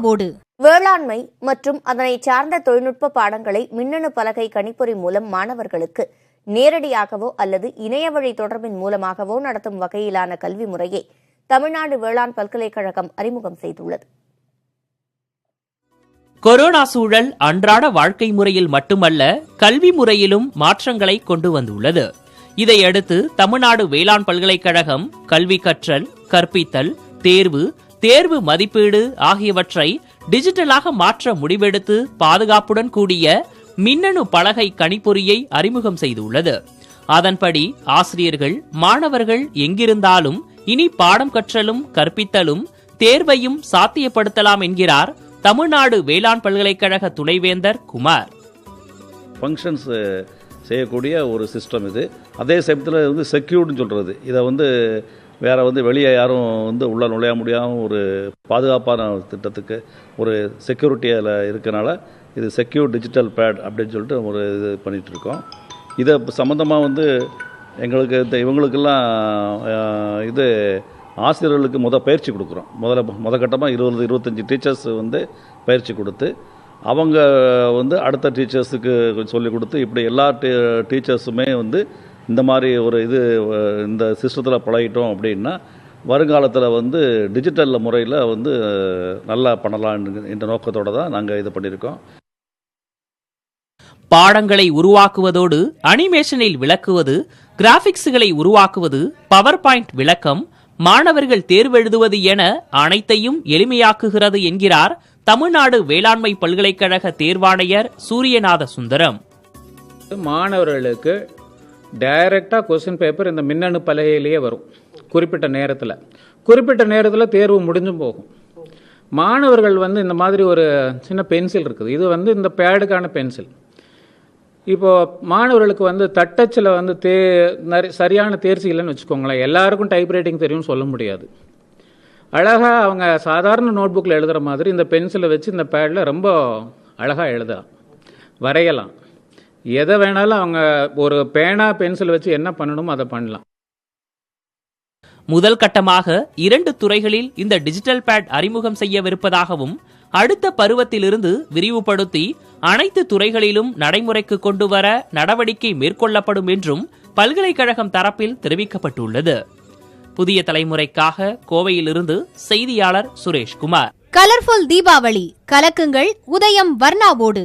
போடு. வேளாண்மை மற்றும் அதனை சார்ந்த தொழில்நுட்ப பாடங்களை மின்னணு பலகை கணிப்பொறி மூலம் மாணவர்களுக்கு நேரடியாகவோ அல்லது இணையவழி தொடர்பின் மூலமாகவோ நடத்தும் வகையிலான கல்வி முறையை தமிழ்நாடு வேளாண் பல்கலைக்கழகம் அறிமுகம் செய்துள்ளது. கொரோனா சூழல் அன்றாட வாழ்க்கை முறையில் மட்டுமல்ல கல்வி முறையிலும் மாற்றங்களை கொண்டு வந்துள்ளது. இதையடுத்து தமிழ்நாடு வேளாண் பல்கலைக்கழகம் கல்வி கற்றல் கற்பித்தல் தேர்வு தேர்வு மதிப்பீடு ஆகியவற்றை டிஜிட்டலாக மாற்ற முடிவெடுத்து பாதுகாப்புடன் கூடிய மின்னணு பலகை கணிப்பொறியை அறிமுகம் செய்துள்ளது. அதன்படி ஆசிரியர்கள் மாணவர்கள் எங்கிருந்தாலும் இனி பாடம் கற்றலும் கற்பித்தலும் தேர்வையும் சாத்தியப்படுத்தலாம் என்கிறார் தமிழ்நாடு வேளாண் பல்கலைக்கழக துணைவேந்தர் குமார். ஃபங்க்ஷன்ஸ் செய்யக்கூடிய ஒரு சிஸ்டம் இது. அதே சமயத்தில் வந்து செக்யூர்டுன்னு சொல்கிறது இதை வந்து வேறு வந்து வெளியே யாரும் வந்து உள்ளே நுழைய முடியாமல் ஒரு பாதுகாப்பான திட்டத்துக்கு ஒரு செக்யூரிட்டி அதில் இருக்கனால இது செக்யூர் டிஜிட்டல் பேட் அப்படின்னு சொல்லிட்டு ஒரு இது பண்ணிகிட்ருக்கோம் இதை சம்மந்தமாக வந்து எங்களுக்கு இந்த இவங்களுக்கெல்லாம் இது ஆசிரியர்களுக்கு முத பயிற்சி கொடுக்குறோம். முதல்ல முத கட்டமாக இருபது இருபத்தஞ்சி டீச்சர்ஸ் வந்து பயிற்சி கொடுத்து அவங்க வந்து அடுத்த டீச்சர்ஸுக்கு சொல்லிக் கொடுத்து இப்படி எல்லா டீ டீச்சர்ஸுமே வந்து இந்த மாதிரி ஒரு இது இந்த சிஸ்டத்தில் பழகிட்டோம் அப்படின்னா வருங்காலத்தில் வந்து டிஜிட்டல் முறையில் வந்து நல்லா பண்ணலாம் என்ற நோக்கத்தோடு தான் நாங்கள் இது பண்ணியிருக்கோம் பாடங்களை உருவாக்குவதோடு அனிமேஷனில் விளக்குவது கிராபிக்ஸ்களை உருவாக்குவது பவர் பாயிண்ட் விளக்கம் மாணவர்கள் தேர்வெழுதுவது என அனைத்தையும் எளிமையாக்குகிறது என்கிறார் தமிழ்நாடு வேளாண்மை பல்கலைக்கழக தேர்வாணையர் சூரியநாத சுந்தரம் மாணவர்களுக்கு டைரெக்டாக கொஸ்டின் பேப்பர் இந்த மின்னணு பலகையிலேயே வரும். குறிப்பிட்ட நேரத்தில். குறிப்பிட்ட நேரத்தில் தேர்வு முடிஞ்சும் போகும். மாணவர்கள் வந்து இந்த மாதிரி ஒரு சின்ன பென்சில் இருக்குது. இது வந்து இந்த பேடுக்கான பென்சில் இப்போ மாணவர்களுக்கு வந்து தட்டச்சில் வந்து தே சரியான தேர்ச்சி இல்லைன்னு வச்சுக்கோங்களேன். எல்லாருக்கும் டைப்ரைட்டிங் தெரியும்னு சொல்ல முடியாது. அழகாக அவங்க சாதாரண நோட்புக்கில் எழுதுகிற மாதிரி இந்த பென்சிலை வச்சு இந்த பேடில் ரொம்ப அழகாக எழுதலாம். வரையலாம். எதை வேணாலும் அவங்க ஒரு பேனா பென்சில் வச்சு என்ன பண்ணணுமோ அதை பண்ணலாம். முதல் கட்டமாக இரண்டு துறைகளில் இந்த டிஜிட்டல் பேட் அறிமுகம் செய்யவிருப்பதாகவும் அடுத்த பருவத்திலிருந்து விரிவுபடுத்தி அனைத்து துறைகளிலும் நடைமுறைக்கு கொண்டு வர நடவடிக்கை மேற்கொள்ளப்படும் என்றும் பல்கலைக்கழகம் தரப்பில் தெரிவிக்கப்பட்டுள்ளது. புதிய தலைமுறைக்காக கோவையிலிருந்து செய்தியாளர் சுரேஷ்குமார். கலர்ஃபுல் தீபாவளி கலக்குங்கள் உதயம் வர்ணாவோடு.